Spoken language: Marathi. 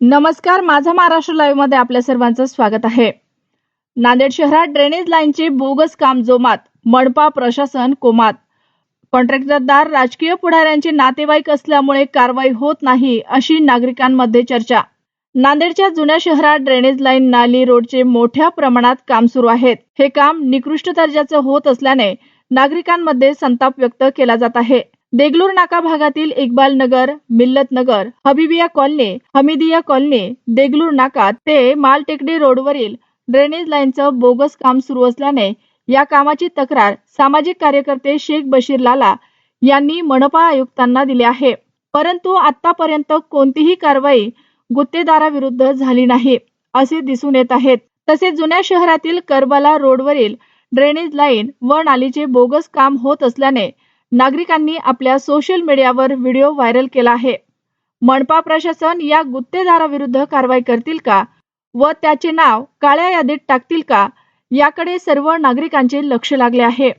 नमस्कार माझा महाराष्ट्र लाईव्हमध्ये आपल्या सर्वांचं स्वागत आहे. नांदेड शहरात ड्रेनेज लाईनचे बोगस काम जोमात मनपा प्रशासन कोमात. कॉन्ट्रॅक्टरदार राजकीय पुढाऱ्यांचे नातेवाईक असल्यामुळे कारवाई होत नाही अशी नागरिकांमध्ये चर्चा. नांदेडच्या जुन्या शहरात ड्रेनेज लाईन नाली रोडचे मोठ्या प्रमाणात काम सुरू आहेत. हे काम निकृष्ट दर्जाचं होत असल्याने नागरिकांमध्ये संताप व्यक्त केला जात आहे. देगलूर नाका भागातील इक्बाल नगर मिल्लत नगर हबिबिया कॉलनी हमिदिया कॉलनी देगलूर नाका ते मालटेकडी रोडवरील ड्रेनेज लाईनचं बोगस काम सुरू असल्याने या कामाची तक्रार सामाजिक कार्यकर्ते शेख बशीर लाला यांनी मनपा आयुक्तांना दिली आहे. परंतु आतापर्यंत कोणतीही कारवाई गुत्तेदाराविरुद्ध झाली नाही असे दिसून येत आहेत. तसेच जुन्या शहरातील करबला रोडवरील ड्रेनेज लाईन व नालीचे बोगस काम होत असल्याने नागरिकांनी आपल्या सोशल मीडियावर व्हिडिओ व्हायरल केला आहे. मनपा प्रशासन या गुत्तेदाराविरुद्ध कारवाई करतील का? व त्याचे नाव काळ्या यादीत टाकतील का? याकडे सर्व नागरिकांचे लक्ष लागले आहे.